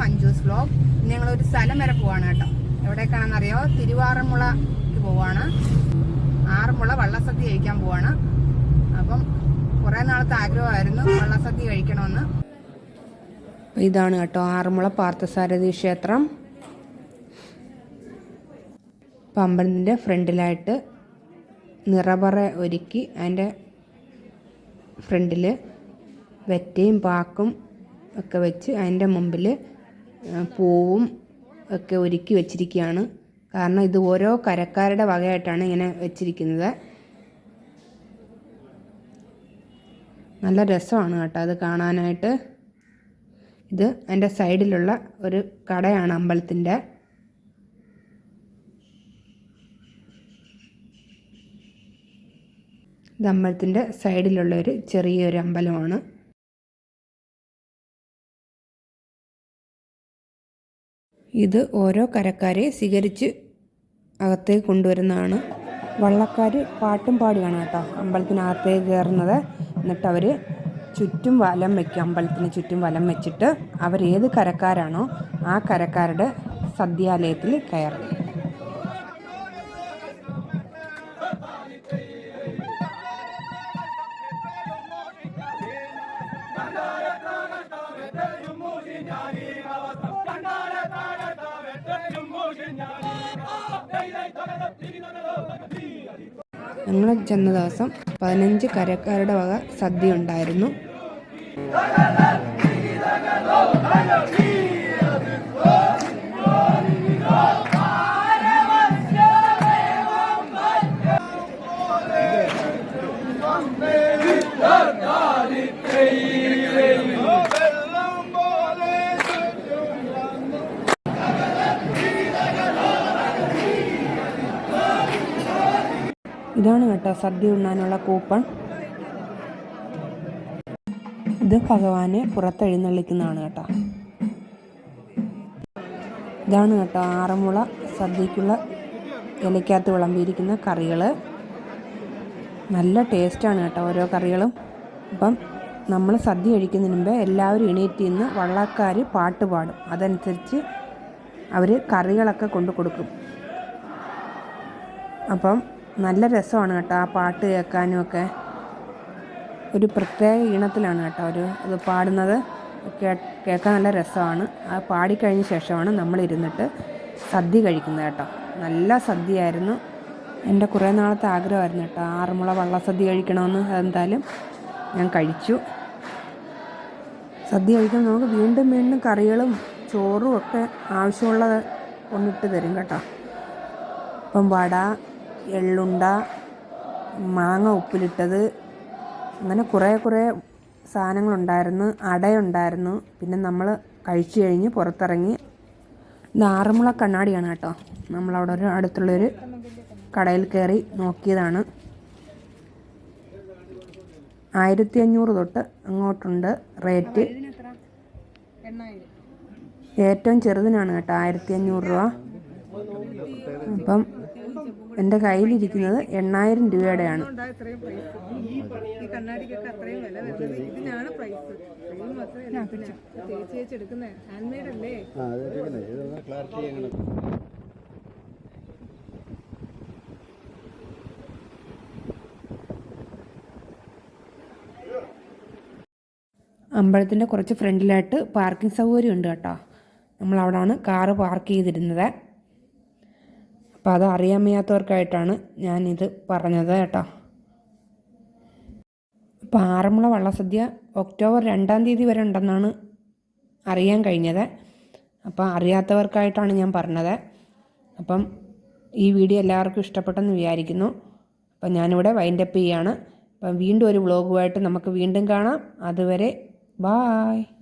Manju's vlog ഞങ്ങളൊരു സ്ഥലം വരെ പോവാണ് കേട്ടോ. എവിടേക്കാണെന്നറിയോ? തിരുവാറന്മുളക്ക് പോവാണ്. ആറന്മുള വള്ളസദ്യ കഴിക്കാൻ പോവാണ്. അപ്പം കുറേ നാളത്തെ ആഗ്രഹമായിരുന്നു വള്ളസദ്യ കഴിക്കണമെന്ന്. ഇതാണ് കേട്ടോ ആറന്മുള പാർത്ഥസാരഥി ക്ഷേത്രം. പമ്പലിന്റെ ഫ്രണ്ടിലായിട്ട് നിറപറ ഒരുക്കി അതിന്റെ ഫ്രണ്ടിൽ വെറ്റയും പാക്കും ഒക്കെ വെച്ച് അതിന്റെ മുമ്പിൽ പൂവും ഒക്കെ ഒരുക്കി വെച്ചിരിക്കുകയാണ്. കാരണം ഇത് ഓരോ കരക്കാരുടെ വകയായിട്ടാണ് ഇങ്ങനെ വെച്ചിരിക്കുന്നത്. നല്ല രസമാണ് കേട്ടോ അത് കാണാനായിട്ട്. ഇത് എന്റെ സൈഡിലുള്ള ഒരു കടയാണ് അമ്പലത്തിന്റെ. ഇത് അമ്പലത്തിന്റെ സൈഡിലുള്ള ഒരു ചെറിയൊരു അമ്പലമാണ്. ഇത് ഓരോ കരക്കാരെ സ്വീകരിച്ച് അകത്തേക്ക് കൊണ്ടുവരുന്നതാണ്. വള്ളക്കാർ പാട്ടും പാടിയാണ് കേട്ടോ അമ്പലത്തിനകത്തേക്ക് കയറുന്നത്. എന്നിട്ട് അവർ ചുറ്റും വലം വയ്ക്കും അമ്പലത്തിന് ചുറ്റും വലം വെച്ചിട്ട് അവരേത് കരക്കാരാണോ ആ കരക്കാരുടെ സദ്യാലയത്തിൽ കയറും. ഞങ്ങൾ ചെന്ന ദിവസം പതിനഞ്ച് കരക്കാരുടെ വക സദ്യ ഉണ്ടായിരുന്നു. ഇതാണ് കേട്ടോ സദ്യ ഉണ്ണാനുള്ള കൂപ്പൺ. ഇത് ഭഗവാനെ പുറത്തെഴുന്നള്ളിക്കുന്നതാണ് കേട്ടോ. ഇതാണ് കേട്ടോ ആറന്മുള സദ്യക്കുള്ള ഇലയ്ക്കകത്ത് വിളമ്പിയിരിക്കുന്ന കറികൾ നല്ല ടേസ്റ്റാണ് കേട്ടോ ഓരോ കറികളും. അപ്പം നമ്മൾ സദ്യ കഴിക്കുന്നതിന് മുമ്പേ എല്ലാവരും എണീറ്റ് നിന്ന് വള്ളക്കാർ പാട്ട് പാടും. അതനുസരിച്ച് അവർ കറികളൊക്കെ കൊണ്ടു കൊടുക്കും. അപ്പം നല്ല രസമാണ് കേട്ടോ ആ പാട്ട് കേൾക്കാനും ഒക്കെ. ഒരു പ്രത്യേക ഈണത്തിലാണ് കേട്ടോ ഒരു ഇത് പാടുന്നത്. കേൾക്കാൻ നല്ല രസമാണ്. ആ പാടിക്കഴിഞ്ഞ ശേഷമാണ് നമ്മളിരുന്നിട്ട് സദ്യ കഴിക്കുന്നത് കേട്ടോ. നല്ല സദ്യയായിരുന്നു. എന്റെ കുറേ നാളത്തെ ആഗ്രഹമായിരുന്നു കേട്ടോ. ആറന്മുള വള്ളസദ്യ കഴിക്കണമെന്ന്. അതെന്തായാലും ഞാൻ കഴിച്ചു. സദ്യ കഴിക്കുമ്പോൾ നമുക്ക് വീണ്ടും വീണ്ടും കറികളും ചോറും ഒക്കെ ആവശ്യമുള്ളത് കൊണ്ടിട്ട് തരും കേട്ടോ. അപ്പം വട എള്ളുണ്ട മാങ്ങ ഉപ്പിലിട്ടത് അങ്ങനെ കുറേ കുറേ സാധനങ്ങളുണ്ടായിരുന്നു അടയുണ്ടായിരുന്നു. പിന്നെ നമ്മൾ കഴിച്ചു കഴിഞ്ഞ് പുറത്തിറങ്ങി ഇത് ആറന്മുള കണ്ണാടിയാണ് കേട്ടോ. നമ്മളവിടെ ഒരു അടുത്തുള്ളൊരു കടയിൽ കയറി നോക്കിയതാണ്. ആയിരത്തി അഞ്ഞൂറ് തൊട്ട് അങ്ങോട്ടുണ്ട് റേറ്റ്. ഏറ്റവും ചെറുതിനാണ് കേട്ടോ ആയിരത്തി അഞ്ഞൂറ് രൂപ. അപ്പം എന്റെ കയ്യിലിരിക്കുന്നത് എണ്ണായിരം രൂപയുടെയാണ്. അമ്പലത്തിന്റെ കുറച്ച് ഫ്രണ്ടിലായിട്ട് പാർക്കിംഗ് സൗകര്യം ഉണ്ട് കേട്ടോ. നമ്മളവിടാണ് കാറ് പാർക്ക് ചെയ്തിരുന്നത്. അപ്പോൾ അത് അറിയാൻ വയ്യാത്തവർക്കായിട്ടാണ് ഞാനിത് പറഞ്ഞത് കേട്ടോ. അപ്പോൾ ആറന്മുള വള്ളസദ്യ ഒക്ടോബർ രണ്ടാം തീയതി വരെ ഉണ്ടെന്നാണ് അറിയാൻ കഴിഞ്ഞത്. അപ്പോൾ അറിയാത്തവർക്കായിട്ടാണ് ഞാൻ പറഞ്ഞത്. അപ്പം ഈ വീഡിയോ എല്ലാവർക്കും ഇഷ്ടപ്പെട്ടെന്ന് വിചാരിക്കുന്നു. അപ്പം ഞാനിവിടെ വൈൻഡപ്പ് ചെയ്യാണ്. അപ്പം വീണ്ടും ഒരു വ്ളോഗുമായിട്ട് നമുക്ക് വീണ്ടും കാണാം. അതുവരെ ബായ്